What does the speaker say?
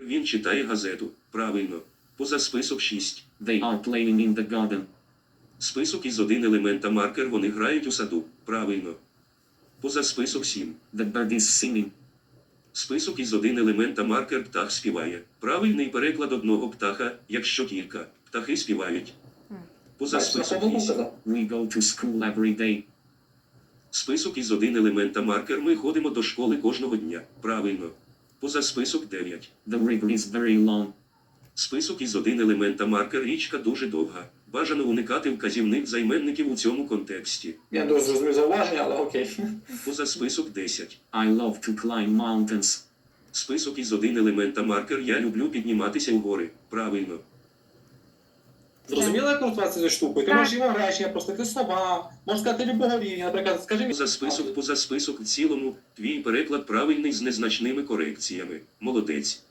Він читає газету. Правильно. Поза список 6. They are playing in the garden. Список із один елемента маркер вони грають у саду. Правильно. Поза список 7. The bird is singing. Список із один елемента маркер птах співає. Правильний переклад одного птаха, якщо кілька. Птахи співають. Поза список 8. We go to school every day. Список із один елемента маркер ми ходимо до школи кожного дня. Правильно. Поза список 9. The river is very long. Список із один елемента маркер річка дуже довга. Бажано уникати вказівних займенників у цьому контексті. Я дуже зрозумів зауваження, але окей. Поза список 10. I love to climb mountains. Список із один елемента маркер я люблю підніматися у гори. Правильно. Зрозуміло, як користуватися цією штукою? Ти можеш його речення, простити слова, можеш сказати любого рівня, наприклад, скажи мені. За список, поза список в цілому, твій переклад правильний з незначними корекціями. Молодець.